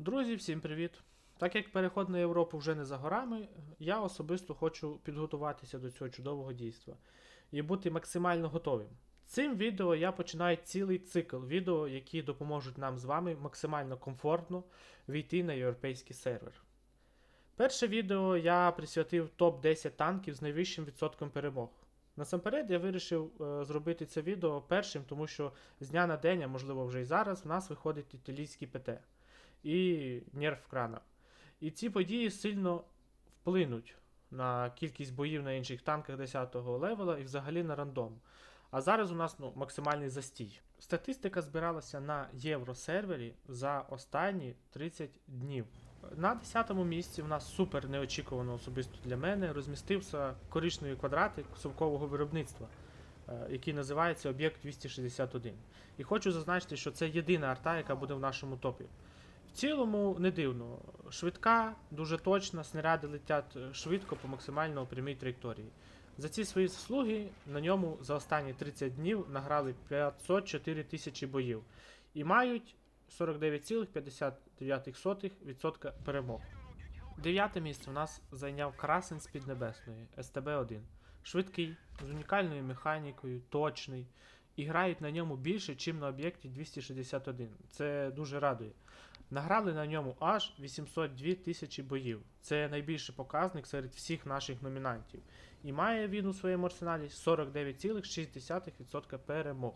Друзі, всім привіт! Так як переход на Європу вже не за горами, я особисто хочу підготуватися до цього чудового дійства і бути максимально готовим. Цим відео я починаю цілий цикл відео, які допоможуть нам з вами максимально комфортно війти на європейський сервер. Перше відео я присвятив топ-10 танків з найвищим відсотком перемог. Насамперед я вирішив е, зробити це відео першим, тому що з дня на день, а можливо вже і зараз, в нас виходить італійський ПТ і нерв крана. І ці події сильно вплинуть на кількість боїв на інших танках 10-го левела і взагалі на рандом. А зараз у нас ну, максимальний застій. Статистика збиралася на євросервері за останні 30 днів. На 10-му місці в нас супер неочікувано особисто для мене розмістився коричневий квадратик совкового виробництва, е, який називається Об'єкт 261. І хочу зазначити, що це єдина арта, яка буде в нашому топі. В цілому не дивно. Швидка, дуже точна, снаряди летять е, швидко по максимально прямій траєкторії. За ці свої заслуги на ньому за останні 30 днів награли 504 тисячі боїв і мають 49,59% перемог. Дев'яте місце в нас зайняв красень з Піднебесної СТБ-1. Швидкий, з унікальною механікою, точний. І грають на ньому більше, ніж на об'єкті 261. Це дуже радує. Награли на ньому аж 802 тисячі боїв. Це найбільший показник серед всіх наших номінантів. І має він у своєму арсеналі 49,6% перемог.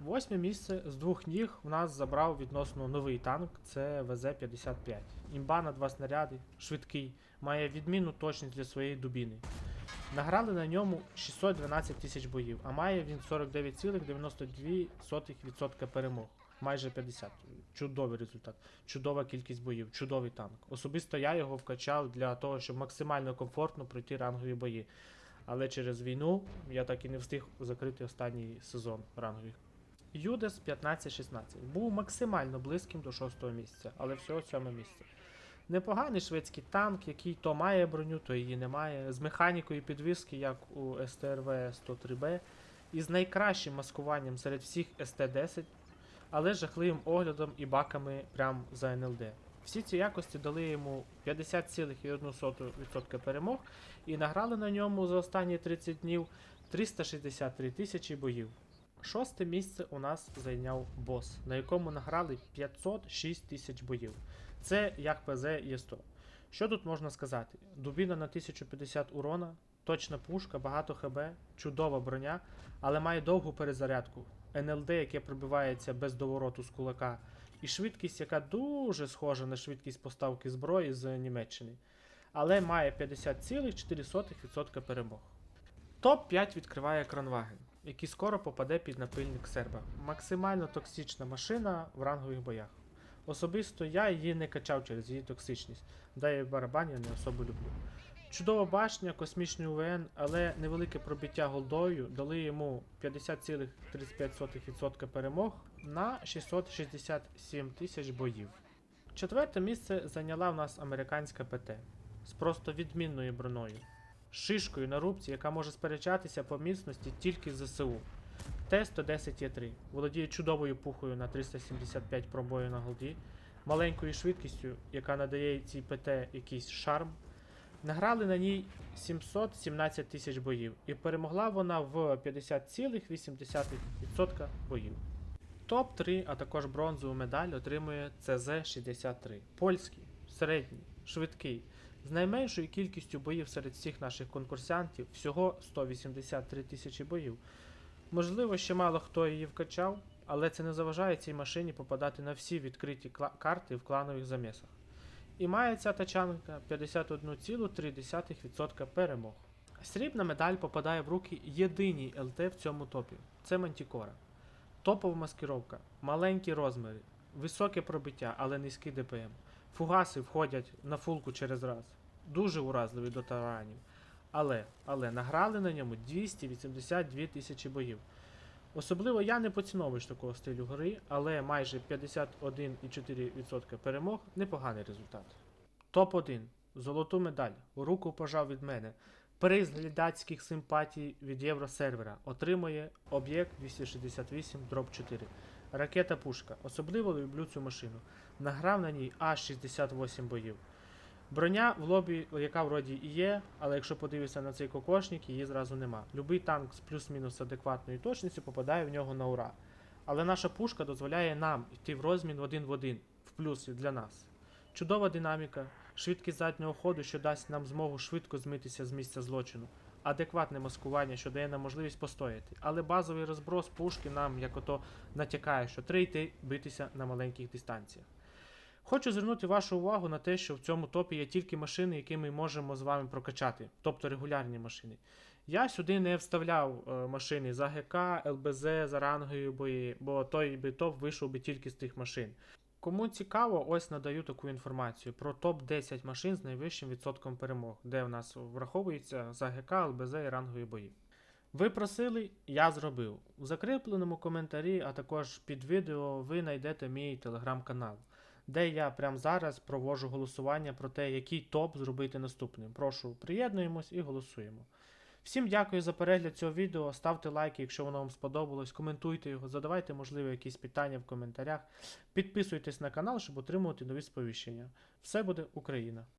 Восьме місце з двох ніг в нас забрав відносно новий танк, це ВЗ-55. Імба на два снаряди, швидкий, має відмінну точність для своєї дубіни. Награли на ньому 612 тисяч боїв, а має він 49,92% перемог. Майже 50. Чудовий результат, чудова кількість боїв, чудовий танк. Особисто я його вкачав для того, щоб максимально комфортно пройти рангові бої. Але через війну я так і не встиг закрити останній сезон рангових. Юдес 15-16 був максимально близьким до шостого місця, але всього сьоме місце. Непоганий шведський танк, який то має броню, то її не має, з механікою підвіски, як у СТРВ-103Б, і з найкращим маскуванням серед всіх СТ-10, але жахливим оглядом і баками прямо за НЛД. Всі ці якості дали йому 50,1% перемог і награли на ньому за останні 30 днів 363 тисячі боїв. Шосте місце у нас зайняв бос, на якому награли 506 тисяч боїв. Це як ПЗ Є100. Що тут можна сказати? Дубіна на 1050 урона, точна пушка, багато ХБ, чудова броня, але має довгу перезарядку. НЛД, яке пробивається без довороту з кулака, і швидкість, яка дуже схожа на швидкість поставки зброї з Німеччини, але має 50,4% перемог. Топ-5 відкриває Кранваген, який скоро попаде під напильник серба. Максимально токсична машина в рангових боях. Особисто я її не качав через її токсичність, да я не особо люблю. Чудова башня, космічний УВН, але невелике пробиття голдою дали йому 50,35% перемог на 667 тисяч боїв. Четверте місце зайняла в нас американська ПТ з просто відмінною броною, шишкою на рубці, яка може сперечатися по міцності тільки з ЗСУ. Т-110Е3 володіє чудовою пухою на 375 пробою на голді, маленькою швидкістю, яка надає цій ПТ якийсь шарм. Награли на ній 717 тисяч боїв, і перемогла вона в 50,8% боїв. Топ-3, а також бронзову медаль отримує ЦЗ-63. Польський, середній, швидкий, з найменшою кількістю боїв серед всіх наших конкурсантів, всього 183 тисячі боїв. Можливо, ще мало хто її вкачав, але це не заважає цій машині попадати на всі відкриті карти в кланових замісах. І має ця тачанка 51,3% перемог. Срібна медаль попадає в руки єдиній ЛТ в цьому топі. Це Мантікора. Топова маскировка, маленькі розміри, високе пробиття, але низький ДПМ. Фугаси входять на фулку через раз. Дуже уразливий до таранів. Але, але награли на ньому 282 тисячі боїв. Особливо я не поціновуюсь такого стилю гри, але майже 51,4% перемог непоганий результат. Топ-1. Золоту медаль. Руку пожав від мене. Приз глядацьких симпатій від євросервера отримує об'єкт 268 дроб 4. Ракета пушка. Особливо люблю цю машину. Награв на ній аж 68 боїв. Броня в лобі, яка вроді і є, але якщо подивитися на цей кокошник, її зразу нема. Любий танк з плюс-мінус адекватною точністю попадає в нього на ура. Але наша пушка дозволяє нам йти в розмін один в один, в плюс для нас. Чудова динаміка, швидкість заднього ходу, що дасть нам змогу швидко змитися з місця злочину, адекватне маскування, що дає нам можливість постояти. Але базовий розброс пушки нам як ото натякає, що треба йти битися на маленьких дистанціях. Хочу звернути вашу увагу на те, що в цьому топі є тільки машини, які ми можемо з вами прокачати, тобто регулярні машини. Я сюди не вставляв е, машини за ГК, ЛБЗ, за рангові бої, бо той би топ вийшов би тільки з тих машин. Кому цікаво, ось надаю таку інформацію про топ-10 машин з найвищим відсотком перемог, де в нас враховується за ГК, ЛБЗ і рангові бої. Ви просили, я зробив. У закріпленому коментарі, а також під відео ви знайдете мій телеграм-канал, де я прямо зараз проводжу голосування про те, який топ зробити наступним. Прошу, приєднуємось і голосуємо. Всім дякую за перегляд цього відео. Ставте лайки, якщо воно вам сподобалось, коментуйте його, задавайте, можливо, якісь питання в коментарях. Підписуйтесь на канал, щоб отримувати нові сповіщення. Все буде Україна!